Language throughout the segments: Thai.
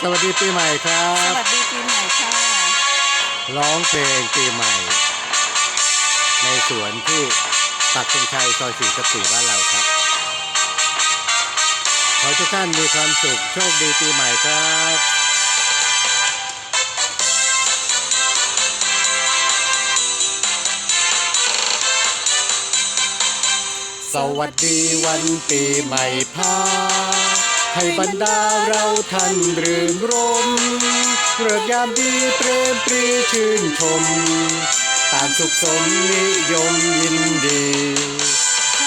สวัสดีปีใหม่ครัสบ วัสดีปีใหม่ค่ะร้องเพลงปีใหม่ ในสวนที่ปักธงชัยซอยสี่กับสี่บ้านเราครับ ขอให้ทุกท่านมีความสุข โชคดีปีใหม่ครับสวัสดีวันปีใหม่พา ให้บรรดาเราท่านรื่นรมเริกยามดีเปรมปรีชื่นชม ตามสุขสมนิยมยินดี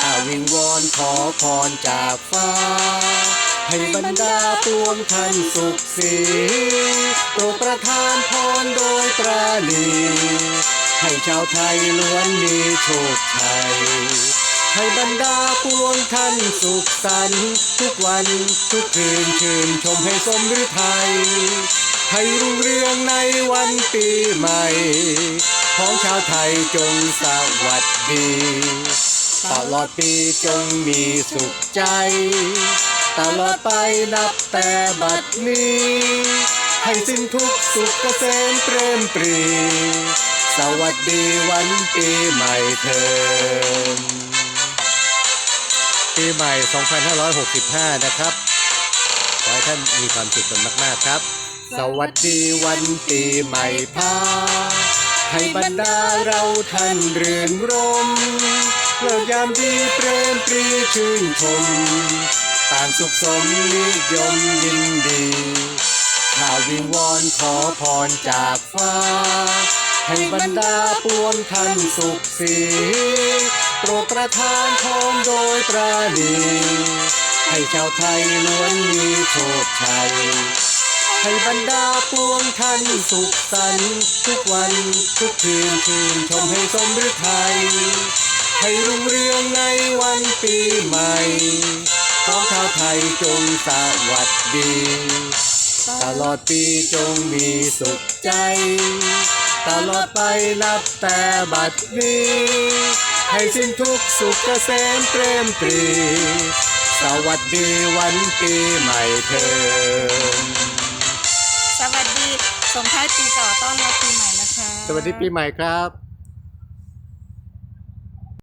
ข้าวิงวอนขอพรจากฟ้า ให้บรรดาปวงท่านสุขสีโปรดประทานพรโดยปราณีให้ชาวไทยล้วนมีโชคชัย ให้บรรดาปวงท่านสุขสันต์ทุกวันทุกคืนชื่นชมให้สมฤทัยให้รุ่งเรืองในวันปีใหม่ ของชาวไทยจงสวัสดี ตลอดปีจงมีสุขใจ ตลอดไปนับแต่บัดนี้ ให้สิ้นทุกสุขเกษมเปรมปรี สวัสดีวันปีใหม่เถิดปี ใหม่ 2565 นะครับ ขอให้ท่านมีความสุขกันมาก ๆ ครับ สวัสดีวันปีใหม่พาให้บรรดาเราท่านเรือนรมเลิกยามดีเปรมปรีชื่นชมต่างสุขสมนิยมยินดีข้าวิงวอนขอพรจากฟ้า ให้บรรดาปวงท่านสุขสี โปรดประทานพรโดยปราณีให้ชาวไทยล้วนมีโชคชัย ให้บรรดาปวงท่านสุขสันต์ทุกวันทุกคืนชื่นชมให้สมฤทัย ให้รุ่งเรืองในวันปีใหม่ของชาวไทยจงสวัสดี ตลอดปีจงมีสุขใจ ตลอดไปนับแต่บัดนี้ ให้สิ้นทุกข์สุขเกษมเปรมปรี สวัสดีวันปีใหม่เถิดสวัสดีส่งท้ายปีเก่าต้อนรับปีใหม่นะคะ สวัสดีปีใหม่ครับ